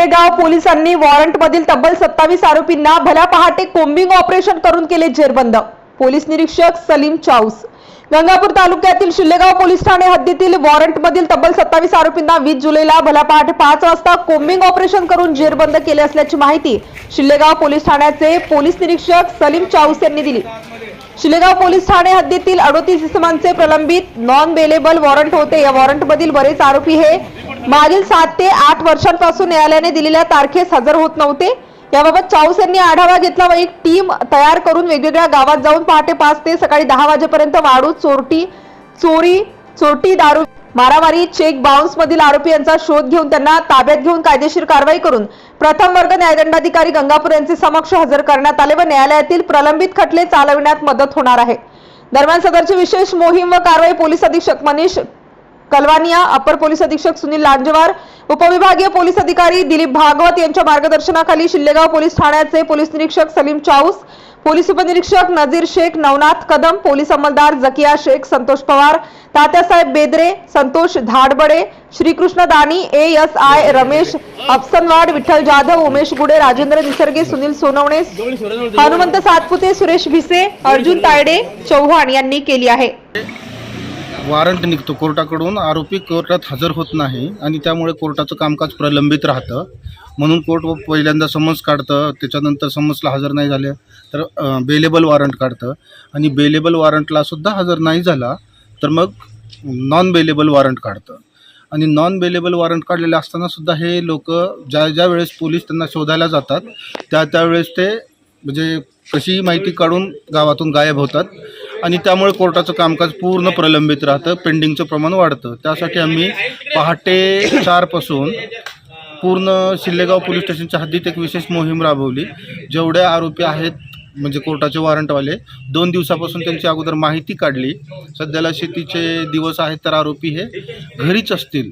शिल्लेगाव पोलिसांनी वॉरंटमधील तब्बल सत्तावीस आरोपींना भल्या पहाटे कोम्बिंग ऑपरेशन करून केले जेरबंद. पोलीस निरीक्षक सलीम चाऊस. गंगापूर तालुक्यातील शिल्लेगाव पोलीस ठाणे हद्दीतील वॉरंटमधील तब्बल सत्तावीस आरोपींना वीस जुलैला भल्या पहाटे पाच वाजता कोम्बिंग ऑपरेशन करून जेरबंद केले असल्याची माहिती शिल्लेगाव पोलीस ठाण्याचे पोलीस निरीक्षक सलीम चाऊस यांनी दिली. शिलेगाव पोलीस ठाणे हद्दीतील अडोतीस इसमांचे प्रलंबित नॉन बेलेबल वॉरंट होते. या वॉरंटमधील बरेच आरोपी हे मागील सात ते आठ वर्षांपासून न्यायालयाने दिलेल्या तारखेस हजर होत नव्हते. याबाबत चाऊस यांनी आढावा घेतला व एक टीम तयार करून वेगवेगळ्या गावात जाऊन पहाटे पाच ते सकाळी दहा वाजेपर्यंत वाळू चोरटी चोरी चोरटी दारू मारामारी चेक बाउन्स मधील आरोपी यांचा शोध घेऊन त्यांना ताब्यात घेऊन कायदेशीर कारवाई करून प्रथम वर्ग न्यायदंडाधिकारी गंगापूर यांचे समक्ष हजर करण्यात आले व न्यायालयातील प्रलंबित खटले चालविण्यात मदत होणार आहे. दरम्यान सदरची विशेष मोहीम व कारवाई पोलीस अधीक्षक मनीष कलवानिया अपर पोलीस अधीक्षक सुनील लांजवार उपविभागीय पोलीस अधिकारी दिलीप भागवत यांच्या मार्गदर्शनाखाली शिल्लेगाव पोलीस ठाण्याचे पोलीस निरीक्षक सलीम चाऊस पोलीस उपनिरीक्षक Nazir Shaikh Navnath Kadam police अंमलदार Zakiya Shaikh Santosh Pawar Tatyasaheb Bedre Santosh Dhadbade Shrikrishna Dani A S I Ramesh Afsanwad Vitthal Jadhav Umesh Gude Rajendra Nisarge Sunil Sonawane Hanumant Satpute Suresh Bhise Arjun Tayde Chavan यांनी केली आहे. वॉरंट निघतो कोर्टाकडून. आरोपी कोर्टात हजर होत नाही आणि त्यामुळे कोर्टाचं कामकाज प्रलंबित राहतं. म्हणून कोर्ट पहिल्यांदा समन्स काढतं त्याच्यानंतर समन्सला हजर नाही झाले तर बेलेबल वॉरंट काढतं. आणि बेलेबल वॉरंटला सुद्धा हजर नाही झाला तर मग नॉन बेलेबल वॉरंट काढतं. आणि नॉन बेलेबल वॉरंट काढलेले असताना सुद्धा हे लोक ज्या ज्या वेळेस पोलीस त्यांना शोधायला जातात त्या त्यावेळेस ते म्हणजे कशीही माहिती काढून गावातून गायब होतात. आणि त्यामुळे कोर्टाचं कामकाज पूर्ण प्रलंबित राहतं पेंडिंगचं प्रमाण वाढतं. त्यासाठी आम्ही पहाटे चारपासून पूर्ण शिल्लेगाव पोलीस स्टेशनच्या हद्दीत एक विशेष मोहीम राबवली. जेवढे आरोपी आहेत म्हणजे कोर्टाचे वॉरंटवाले दोन दिवसापासून त्यांची अगोदर माहिती काढली. सध्याला शेतीचे दिवस आहेत तर आरोपी हे घरीच असतील.